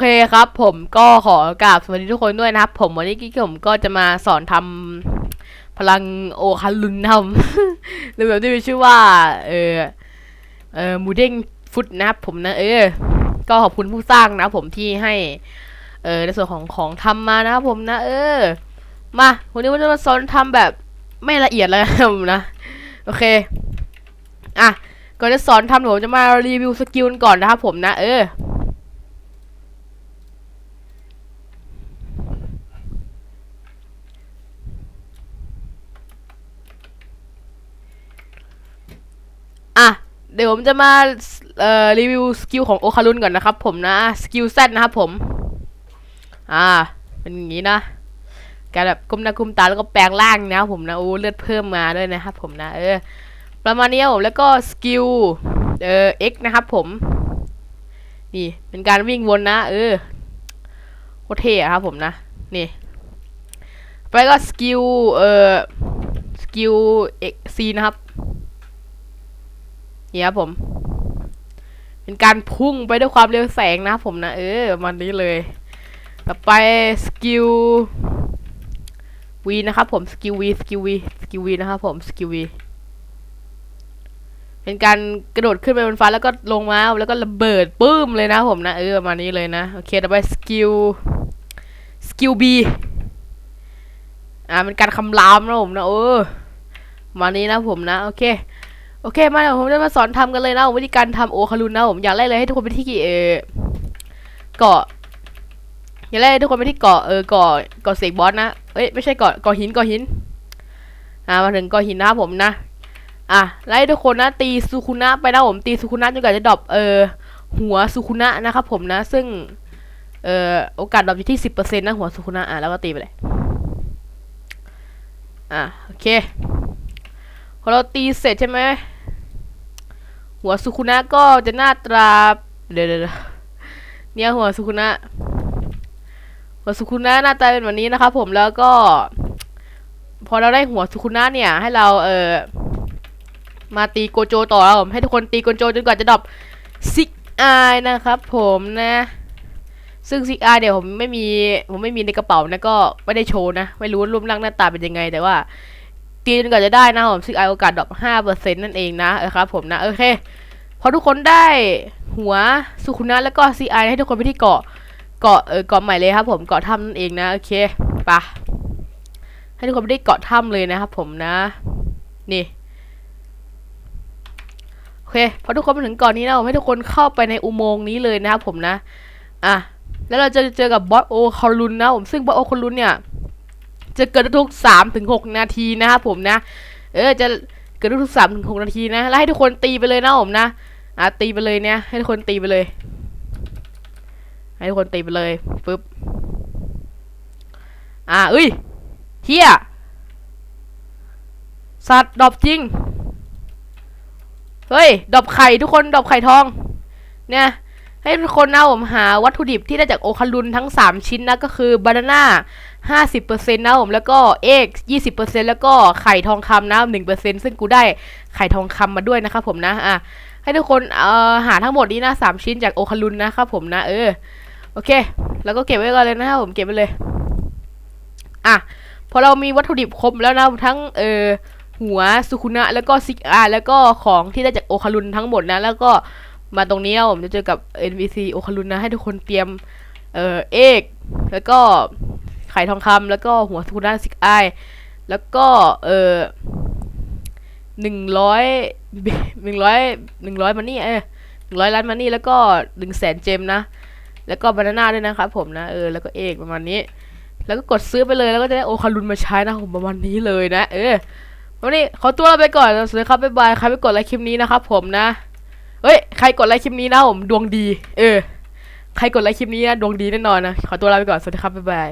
เคครับ ผมก็ขอกราบสวัสดีทุกคนด้วยนะครับ ผมวันนี้กิ๊กผมก็จะมาสอนทำพลังโอคารุนทำหรือแบบที่มีชื่อว่า เออเออมูเด้งฟุตนะครับ ผมนะ เออ ก็ขอบคุณผู้สร้างนะผมที่ให้ เออในส่วนของของทำมานะครับผมนะ เออ มาวันนี้ผมจะมาสอนทำแบบไม่ละเอียดเลยนะครับผมนะ โอเค อะก่อนจะสอนทำผมจะมารีวิวสกิลก่อนนะครับผมนะ เออ อะ เดี๋ยวผมจะมาเอ่อรีวิวสกิลของโอคารุนก่อนนะครับผมนะสกิลแซนะครับผม อ่า เป็นอย่างนี้นะการแบบก้มหน้าก้มตาแล้วก็แปลงร่างนะครับผมนะโอ้เลือดเพิ่มมาด้วยนะครับผมนะเออประมาณนี้ผมแล้วก็สกิลเอ่อ X นะครับผม นี่เป็นการวิ่งวนนะ เออโคตรเท่อะครับผมนะนี่ไปก็สกิลเอ่อสกิล X C นะครับ นี่ครับผม เป็นการพุ่งไปด้วยความเร็วแสงนะผมนะ เออมันนี้เลย ต่อไปสกิลวีนะครับผมสกิลวีสกิลวีสกิลวีนะครับผมสกิลวีเป็นการกระโดดขึ้นไปบนฟ้าแล้วก็ลงมาแล้วก็ระเบิดปื้มเลยนะผมนะเออมานี้เลยนะโอเคต่อไปสกิลสกิลบีอ่าเป็นการคำรามนะผมนะเออมานี้นะผมนะโอเค โอเคมาเดี๋ยวผมจะมาสอนทำกันเลยนะวิธีการทำโอคารุนนะผมอยากไล่เลยให้ทุกคนไปที่เอเกาะอยากไล่ทุกคนไปที่เกาะเออเกาะเกาะเสกบอสนะเอ้ยไม่ใช่เกาะเกาะหินเกาะหินอ่ามาถึงเกาะหินนะครับผมนะอะไล่ทุกคนนะตีซูคุนะไปนะผมตีซูคุนะจนกว่าจะดรอปเออหัวซูคุนะนะครับผมนะ ซึ่งเอ่อโอกาสดรอปอยู่ที่สิบเปอร์เซ็นต์นะหัวซูคุนะอะแล้วก็ตีไปเลยอะโอเคพอเราตีเสร็จใช่ไหม หัวสุคุนะก็จะหน้าตราเดี๋ยวเดี๋ยวเนี่ยหัวสุคุนะหัวสุคุนะหน้าตาเป็นแบบนี้นะครับผมแล้วก็ พอเราได้หัวสุคุนะเนี่ย ให้เราเออมาตีโกโจต่อครับผมให้ทุกคนตีโกโจจนกว่าจะดรอปซิกอายนะครับ ผมนะ ซึ่งซิกอายเดี๋ยวผมไม่มีผมไม่มีในกระเป๋านะก็ไม่ได้โชว์นะ ไม่รู้รูปร่างหน้าตาเป็นยังไงแต่ว่า ตีจนกว่าจะได้นะผมซึ่งไอโอกาสดรอปห้าเปอร์เซ็นต์นั่นเองนะเออครับผมนะโอเคพอทุกคนได้หัวสุขุนะแล้วก็ซีไอให้ทุกคนไปที่เกาะเกาะเออเกาะใหม่เลยครับ ผมเกาะถ้ำนั่นเองนะโอเคปะให้ทุกคนไปที่เกาะถ้ำเลยนะครับผมนะ นี่โอเคพอทุกคนมาถึงเกาะนี้นะผมให้ทุกคนเข้าไปในอุโมงค์นี้เลยนะครับผมนะอะแล้วเราจะเจอกับบอสโอคารุนนะผมซึ่งบอสโอคารุนเนี่ย จะเกิดทุกสามถึงหกนาทีนะครับผมนะ เออจะเกิดทุกสามถึงหกนาทีนะ แล้วให้ทุกคนตีไปเลยนะผมนะอะตีไปเลยเนี่ย ให้ทุกคนตีไปเลย ให้ทุกคนตีไปเลยปึ๊บอะเอ้ยเฮียสัตว์ดอปจริง เฮ้ย ดอปไข่ทุกคน ดอปไข่ทอง เนี่ย ให้ทุกคนนะผมหาวัตถุดิบที่ได้จากโอคารุนทั้ง 3 ชิ้นนะก็คือบานาน่าห้าสิบเปอร์เซ็นต์นะผมแล้วก็เอ็กยี่สิบเปอร์เซ็นต์แล้วก็ไข่ทองคำนะหนึ่งเปอร์เซ็นต์ซึ่งกูได้ไข่ทองคำมาด้วยนะครับผมนะอะให้ทุกคนเอ่อหาทั้งหมดนี้นะสามชิ้นจากโอคารุนนะครับผมนะเออโอเค แล้วก็เก็บไว้ก่อนเลยนะครับผมเก็บไว้เลย อะพอเรามีวัตถุดิบครบแล้วนะทั้งเอ่อหัวสุคุนะแล้วก็ซิกอาแล้วก็ของที่ได้จากโอคารุนทั้งหมดนะแล้วก็ มาตรงนี้ผมจะเจอกับ NPC โอคารุนนะ ให้ทุกคนเตรียม เอ่อ เอก แล้วก็ไข่ทองคำแล้วก็หัวสุกุนาซิกไอแล้วก็ เออหนึ่งร้อยหนึ่งร้อยหนึ่งร้อยมันนี่เออหนึ่งร้อยล้านมันนี่แล้วก็หนึ่งแสนเจมนะ แล้วก็บานาน่าด้วยนะครับผมนะ เออ แล้วก็เอกประมาณนี้ แล้วก็กดซื้อไปเลยแล้วก็จะได้โอคารุนมาใช้นะผมประมาณนี้เลยนะ เออวันนี้ขอตัวเราไปก่อนสวัสดีครับบ๊ายบายใครไปกดไลค์คลิปนี้นะครับผมนะ เฮ้ย ใครกดไลค์คลิปนี้นะผมดวงดี เออ ใครกดไลค์คลิปนี้นะดวงดีแน่นอนนะ ขอตัวลาไปก่อน สวัสดีครับ บ๊ายบาย